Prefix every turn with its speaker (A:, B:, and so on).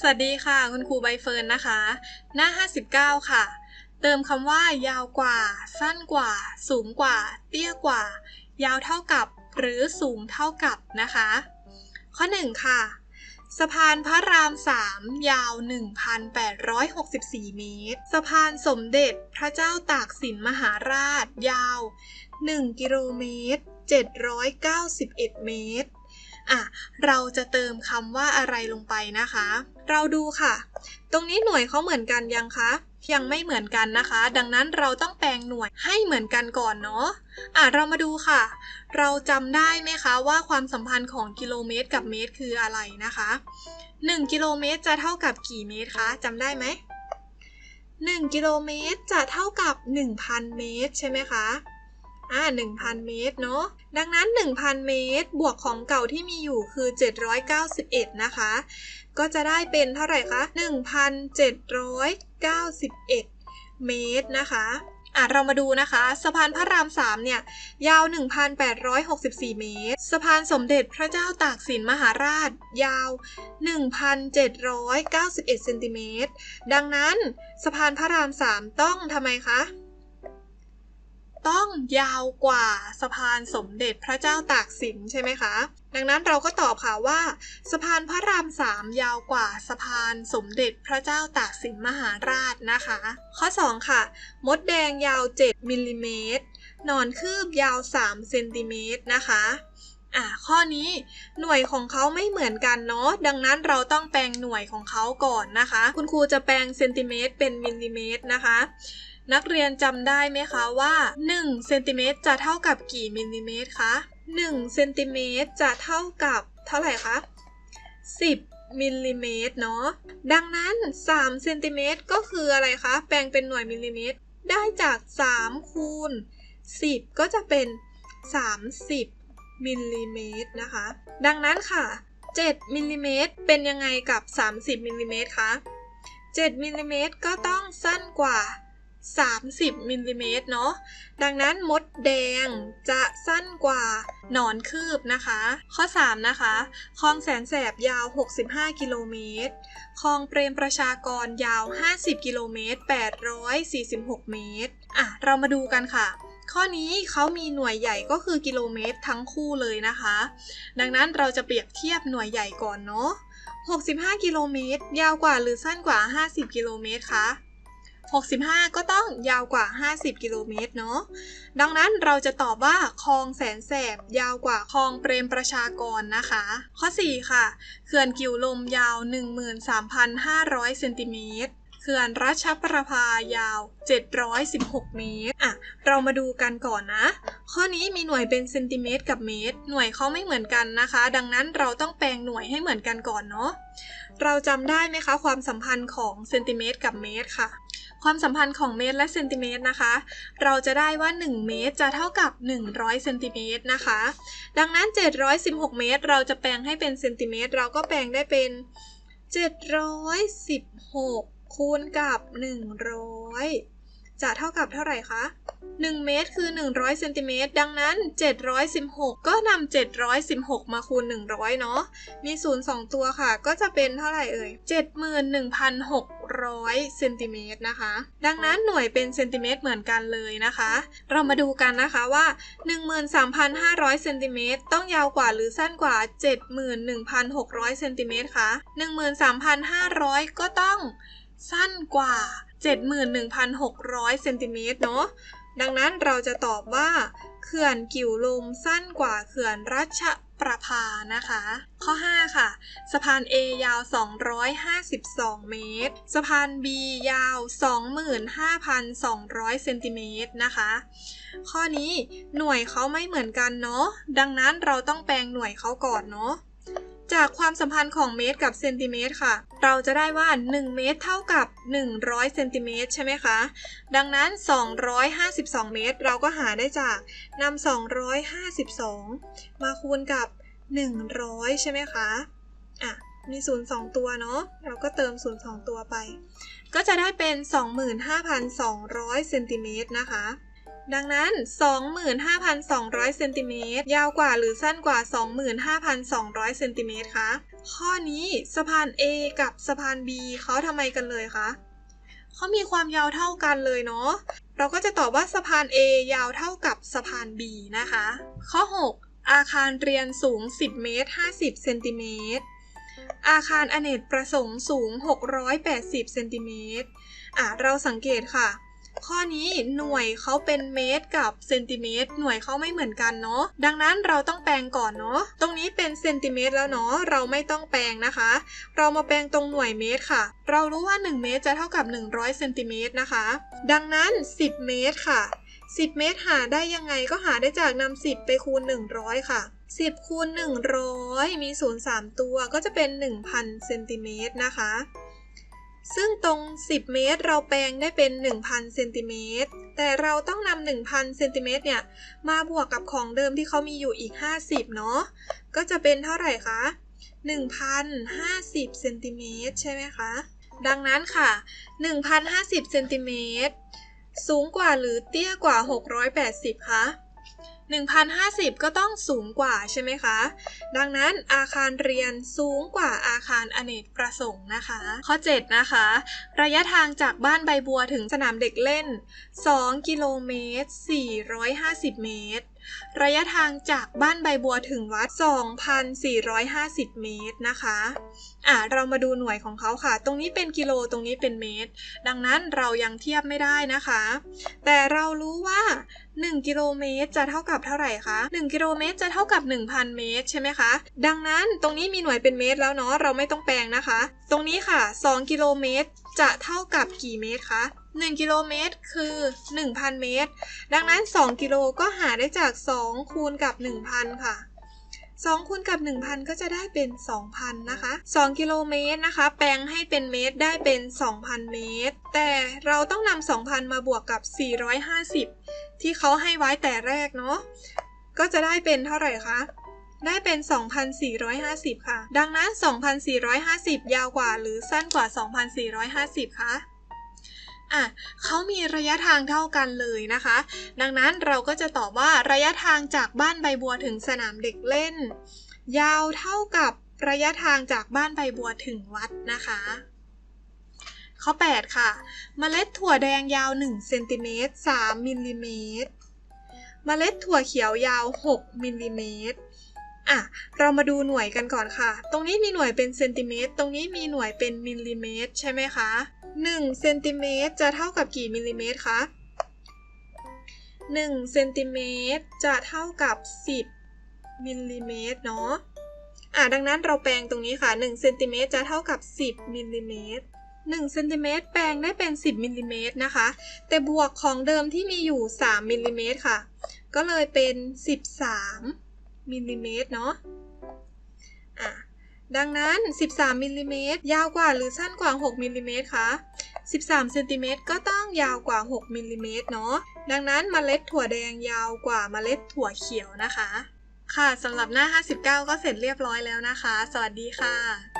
A: สวัสดีค่ะ คุณครูใบเฟิร์นนะคะ หน้า 59 ค่ะ เติมคำว่ายาวกว่า สั้นกว่า สูงกว่า เตี้ยกว่า ยาวเท่ากับ หรือสูงเท่ากับนะคะ ข้อ 1 ค่ะ สะพานพระราม 3 ยาว 1,864 เมตร สะพานสมเด็จพระเจ้าตากสินมหาราช ยาว 1 กิโลเมตร 791 เมตร อะเราจะเติมคำว่าอะไรลงไปนะคะ เราดูค่ะ ตรงนี้หน่วยเขาเหมือนกันยังคะยังไม่เหมือนกันนะคะ ดังนั้นเราต้องแปลงหน่วยให้เหมือนกันก่อนเนาะอะเรามาดูค่ะ เราจำได้ไหมคะว่าความสัมพันธ์ของกิโลเมตรกับเมตรคืออะไรนะคะ 1 กิโลเมตรจะเท่ากับกี่เมตรคะจำได้ไหม1กิโลเมตรจะเท่ากับ 1,000 เมตร ใช่ไหมคะ อ่า1,000 เมตรเนาะ ดังนั้น 1,000 เมตร บวกของเก่าที่มีอยู่คือ 791 นะคะ ก็จะได้เป็นเท่าไหร่คะ 1,791 เมตรนะคะอะเรามาดูนะคะ สะพานพระราม 3 เนี่ย ยาว 1,864 เมตร สะพานสมเด็จพระเจ้าตากสินมหาราช ยาว 1,791เซนติเมตรดังนั้นสะพานพระราม 3 ต้องทำไมคะ ต้องยาวกว่าสะพานสมเด็จพระเจ้าตากสินใช่ไหมคะ ดังนั้นเราก็ตอบค่ะว่า สะพานพระรามสามยาวกว่าสะพานสมเด็จพระเจ้าตากสินมหาราชนะคะ ข้อ 2 ค่ะ มดแดงยาว 7มิลลิเมตรหนอนคืบยาว 3 เซนติเมตรนะคะ อะข้อนี้หน่วยของเขาไม่เหมือนกันเนาะดังนั้นเราต้องแปลงหน่วยของเขาก่อนนะคะ คุณครูจะแปลงเซนติเมตรเป็นมิลลิเมตรนะคะ นักเรียนจำได้ไหมคะว่า1เซนติเมตรจะเท่ากับกี่มิลลิเมตรคะ1เซนติเมตรจะเท่ากับเท่าไหร่คะ10มิลลิเมตรเนาะดังนั้น3เซนติเมตรก็คืออะไรคะแปลงเป็นหน่วยมิลลิเมตรได้จาก 3 คูณ 10 ก็จะเป็น 30 มิลลิเมตรนะคะ ดังนั้นค่ะ 7มิลลิเมตรเป็นยังไงกับ 30มิลลิเมตรคะ7มิลลิเมตรก็ต้องสั้นกว่า 30มิลลิเมตรเนาะ ดังนั้นมดแดงจะสั้นกว่าหนอนคืบนะคะ ข้อ 3 นะคะคลองแสนแสบยาว 65 กิโลเมตรคลองเปรมประชากรยาว 50 กิโลเมตร846 เมตร อะ เรามาดูกันค่ะ ข้อนี้เขามีหน่วยใหญ่ก็คือกิโลเมตรทั้งคู่เลยนะคะ ดังนั้นเราจะเปรียบเทียบหน่วยใหญ่ก่อนเนาะ 65 กิโลเมตร ยาวกว่าหรือสั้นกว่า 50 กิโลเมตรคะ65 ก็ต้องยาวกว่า 50 กิโลเมตรเนาะ ดังนั้นเราจะตอบว่าคลองแสนแสบยาวกว่าคลองเปรมประชากรนะคะ ข้อ 4 ค่ะ เขื่อนกิวลมยาว 13,500 เซนติเมตร เขื่อนรัชประภายาว 716 เมตร อะ เรามาดูกันก่อนนะ ข้อนี้มีหน่วยเป็นเซนติเมตรกับเมตร หน่วยเขาไม่เหมือนกันนะคะ ดังนั้นเราต้องแปลงหน่วยให้เหมือนกันก่อนเนาะ เราจำได้ไหมคะ ความสัมพันธ์ของเซนติเมตรกับเมตรค่ะ ความสัมพันธ์ของเมตรและเซนติเมตรนะคะ เราจะได้ว่า 1 เมตรจะเท่ากับ 100เซนติเมตรนะคะ ดังนั้น 716 เมตร เราจะแปลงให้เป็นเซนติเมตร เราก็แปลงได้เป็น 716 คูณกับ 100 จะเท่ากับเท่าไหร่คะ 1 เมตรคือ 100เซนติเมตรดังนั้น 716 ก็นำ716 มาคูณ 100 เนาะมี0 2ตัวค่ะ ก็จะเป็นเท่าไหร่เอ่ย 71,600เซนติเมตรนะคะ ดังนั้นหน่วยเป็นเซนติเมตรเหมือนกันเลยนะคะ เรามาดูกันนะคะว่า 13,500เซนติเมตรต้องยาวกว่าหรือสั้นกว่า 71,600เซนติเมตรคะ13,500 ก็ต้อง สั้นกว่า 71,600เซนติเมตรเนาะดังนั้นเราจะตอบว่าเขื่อนกิ่วลมสั้นกว่าเขื่อนรัชประภานะคะ ข้อ 5 ค่ะ สะพาน A ยาว 252 เมตร สะพาน B ยาว 25,200 เซนติเมตรนะคะ ข้อนี้หน่วยเขาไม่เหมือนกันเนาะ ดังนั้นเราต้องแปลงหน่วยเขาก่อนเนาะ จากความสัมพันธ์ของเมตรกับเซนติเมตรค่ะ เราจะได้ว่า 1 เมตรเท่ากับ 100เซนติเมตรใช่ไหมคะ ดังนั้น 252 เมตร เราก็หาได้จากนำ252 มาคูณกับ 100 ใช่ไหมคะอะมี 0 2 ตัวเนาะ เราก็เติม 0 2 ตัวไป ก็จะได้เป็น 25,200เซนติเมตรนะคะ ดังนั้น 25,200เซนติเมตรยาวกว่าหรือสั้นกว่า 25,200เซนติเมตรคะข้อนี้สะพาน A กับสะพาน B เขาทำไมกันเลยคะเขามีความยาวเท่ากันเลยเนาะเราก็จะตอบว่าสะพาน A ยาวเท่ากับสะพาน B นะคะ ข้อ 6 อาคารเรียนสูง 10 เมตร 50 เซนติเมตรอาคารอเนกประสงค์สูง 680 เซนติเมตรอะเราสังเกตค่ะ ข้อนี้หน่วยเขาเป็นเมตรกับเซนติเมตรหน่วยเขาไม่เหมือนกันเนาะดังนั้นเราต้องแปลงก่อนเนาะตรงนี้เป็นเซนติเมตรแล้วเนาะเราไม่ต้องแปลงนะคะ เรามาแปลงตรงหน่วยเมตรค่ะ เรารู้ว่า 1 เมตรจะเท่ากับ 100เซนติเมตรนะคะ ดังนั้น 10 เมตรค่ะ 10 เมตรหาได้ยังไงก็หาได้จากนำ10 ไปคูณ 100 ค่ะ 10คูณ100 มี 0 3 ตัวก็จะเป็น 1,000เซนติเมตรนะคะ ซึ่งตรง 10 เมตร เราแปลงได้เป็น 1,000เซนติเมตร แต่เราต้องนำ1,000เซนติเมตรเนี่ย มาบวกกับของเดิมที่เขามีอยู่อีก 50 เนาะ ก็จะเป็นเท่าไหร่คะ1,050เซนติเมตรใช่ไหมคะ ดังนั้นค่ะ 1,050เซนติเมตรสูงกว่าหรือเตี้ยกว่า 680 คะ 1,050 ก็ต้องสูงกว่าใช่ไหมคะ ดังนั้นอาคารเรียนสูงกว่าอาคารอเนกประสงค์นะคะ ข้อ 7 นะคะ ระยะทางจากบ้านใบบัวถึงสนามเด็กเล่น 2 กิโลเมตร 450 เมตร ระยะทางจากบ้านใบบัวถึงวัด 2,450 เมตรนะคะ อะเรามาดูหน่วยของเขาค่ะ ตรงนี้เป็นกิโล ตรงนี้เป็นเมตร ดังนั้นเรายังเทียบไม่ได้นะคะ แต่เรารู้ว่า 1 กิโลเมตรจะเท่ากับเท่าไหร่คะ 1 กิโลเมตรจะเท่ากับ 1,000 เมตรใช่ไหมคะ ดังนั้นตรงนี้มีหน่วยเป็นเมตรแล้วเนาะ เราไม่ต้องแปลงนะคะ ตรงนี้ค่ะ 2 กิโลเมตรจะเท่ากับกี่เมตรคะ 1 กิโลเมตรคือ 1,000 เมตร ดังนั้น 2 กิโลก็หาได้จาก 2 คูณกับ 1,000 ค่ะ 2 คูณกับ 1,000 ก็จะได้เป็น 2,000 นะคะ 2 กิโลเมตรนะคะ แปลงให้เป็นเมตรได้เป็น 2,000 เมตร แต่เราต้องนำ 2,000 มาบวกกับ 450 ที่เขาให้ไว้แต่แรกเนาะ ก็จะได้เป็นเท่าไหร่คะได้เป็น 2,450 ค่ะ ดังนั้น 2,450 ยาวกว่าหรือสั้นกว่า 2,450 คะ อะเขามีระยะทางเท่ากันเลยนะคะ ดังนั้นเราก็จะตอบว่าระยะทางจากบ้านใบบัวถึงสนามเด็กเล่น ยาวเท่ากับระยะทางจากบ้านใบบัวถึงวัดนะคะข้อ 8 ค่ะเมล็ดถั่วแดงยาว1เซนติเมตร3มิลลิเมตรเมล็ดถั่วเขียวยาว 6มิลลิเมตร อะ เรามาดูหน่วยกันก่อนค่ะ ตรงนี้มีหน่วยเป็นเซนติเมตร ตรงนี้มีหน่วยเป็นมิลลิเมตรใช่ไหมคะ1เซนติเมตรจะเท่ากับกี่มิลลิเมตรคะ1เซนติเมตรจะเท่ากับ 10มิลลิเมตรเนาะ อะ ดังนั้นเราแปลงตรงนี้ค่ะ1เซนติเมตรจะเท่ากับ 10มิลลิเมตร1เซนติเมตรแปลงได้เป็น 10มิลลิเมตรนะคะ แต่บวกของเดิมที่มีอยู่ 3มิลลิเมตรค่ะ ก็เลยเป็น 13 มิลลิเมตรเนาะอะดังนั้น 13มิลลิเมตรยาวกว่าหรือสั้นกว่า 6มิลลิเมตรคะ 13เซนติเมตรก็ต้องยาวกว่า 6มิลลิเมตรเนาะ ดังนั้นเมล็ดถั่วแดงยาวกว่าเมล็ดถั่วเขียวนะคะ ค่ะสำหรับหน้า 59 ก็เสร็จเรียบร้อยแล้วนะคะ สวัสดีค่ะ